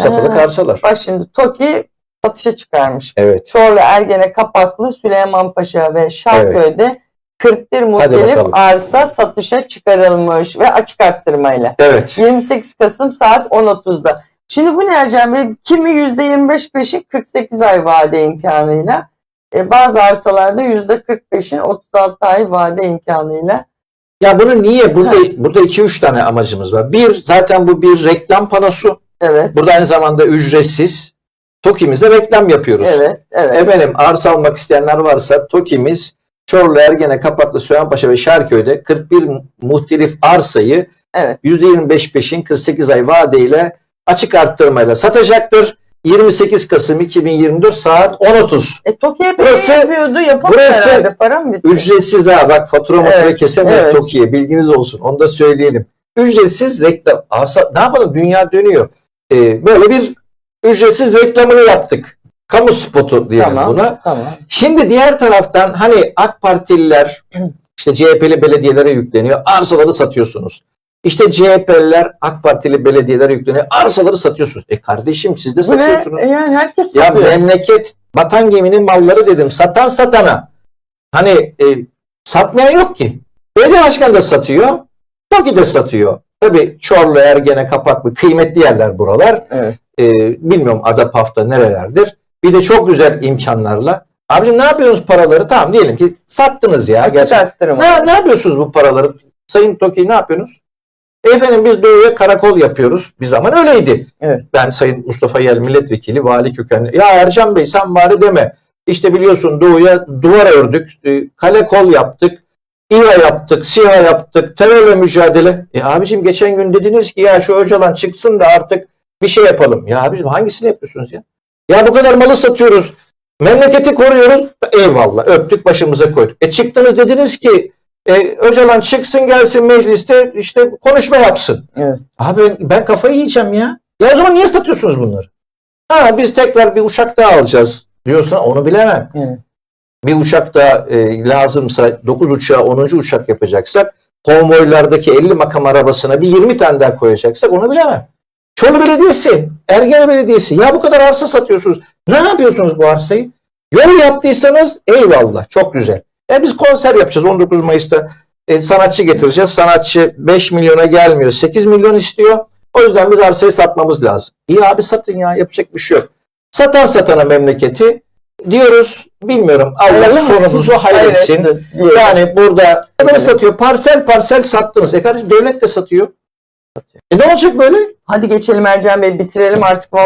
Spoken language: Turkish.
Satılık Ha. arsalar. Bak şimdi TOKİ satışa çıkarmış. Evet. Çorlu, Ergene, Kapaklı, Süleymanpaşa ve Şarköy'de 41 muhtelif arsa satışa çıkarılmış ve açık arttırmayla. Evet. 28 Kasım saat 10.30'da. Şimdi bu ne Ercan Bey? Kimi %25 peşin 48 ay vade imkanıyla. e, bazı arsalarda %45'in 36 ay vade imkanıyla. Ya bunu niye? Burada burada iki üç tane amacımız var. Bir, zaten bu bir reklam panosu. Evet, Burada aynı zamanda ücretsiz. TOKİ'mize reklam yapıyoruz. evet, evet. Efendim arsa almak isteyenler varsa TOKİ'miz Çorlu, Ergene, Kapaklı, Sürenpaşa ve Şarköy'de 41 muhtelif arsayı Evet. %25 peşin 48 ay vadeyle açık arttırmayla satacaktır. 28 Kasım 2024 saat 10.30. E, TOKİ hep Burası- öyle yapıyordu. Yapamadı burası herhalde. Para mı bitti? Ücretsiz ha bak fatura Evet, kesemez evet. TOKİ'ye bilginiz olsun onu da söyleyelim. Ücretsiz reklam. Arsa, ne yapalım dünya dönüyor. Ee, böyle bir ücretsiz reklamını yaptık. Kamu spotu diyelim Tamam, buna. tamam. Şimdi diğer taraftan hani AK Partililer işte CHP'li belediyelere yükleniyor. Arsaları satıyorsunuz. İşte CHP'liler AK Partili belediyelere yükleniyor. Arsaları satıyorsunuz. E kardeşim siz de satıyorsunuz. E, Yani herkes Ya satıyor. memleket vatan geminin malları dedim. Satan satana. Hani e, satmayan yok ki. Belediye başkanı da satıyor. TOKİ de satıyor. Tabii Çorlu, Ergene, Kapaklı kıymetli yerler buralar. Evet. E, bilmiyorum Adapaf'ta nerelerdir. Bir de çok güzel imkanlarla. Abicim ne yapıyorsunuz paraları? Tamam diyelim ki sattınız ya. Gerçekten. Ne, ne yapıyorsunuz bu paraları? Sayın TOKİ ne yapıyorsunuz? Efendim biz doğuya karakol yapıyoruz. Bir zaman öyleydi. Evet. Ben Sayın Mustafa Yel milletvekili, vali kökenli. Ya Ercan Bey sen bari deme. İşte biliyorsun doğuya duvar ördük, e, kale kol yaptık, İHA yaptık, SİHA yaptık, terörle mücadele. E abicim geçen gün dediniz ki ya şu Öcalan çıksın da artık bir şey yapalım. Ya abicim hangisini yapıyorsunuz ya? Ya bu kadar malı satıyoruz. Memleketi koruyoruz. Eyvallah öptük başımıza koyduk. E çıktınız dediniz ki e, Öcalan çıksın gelsin mecliste işte konuşma yapsın. Evet. Abi ben, kafayı yiyeceğim ya. Ya o zaman niye satıyorsunuz bunları? Ha biz tekrar bir uçak daha alacağız diyorsan onu bilemem. Evet. Bir uçak daha e, lazımsa 9 uçağı 10. uçak yapacaksak konvoylardaki 50 makam arabasına bir 20 tane daha koyacaksak onu bilemem. Çorlu Belediyesi, Ergene Belediyesi ya bu kadar arsa satıyorsunuz. Ne yapıyorsunuz bu arsayı? Yol yaptıysanız eyvallah çok güzel. E biz konser yapacağız 19 Mayıs'ta e, sanatçı getireceğiz. Sanatçı 5 milyona gelmiyor 8 milyon istiyor. O yüzden biz arsayı satmamız lazım. İyi abi satın ya yapacak bir şey yok. Satan satana memleketi diyoruz bilmiyorum Allah Hayırlı sonumuzu hayretsin. Hayretsin diye. Yani burada kadar satıyor parsel parsel sattınız. E kardeşim devlet de satıyor. E ne olacak böyle? Hadi geçelim Ercan Bey bitirelim artık. Vallahi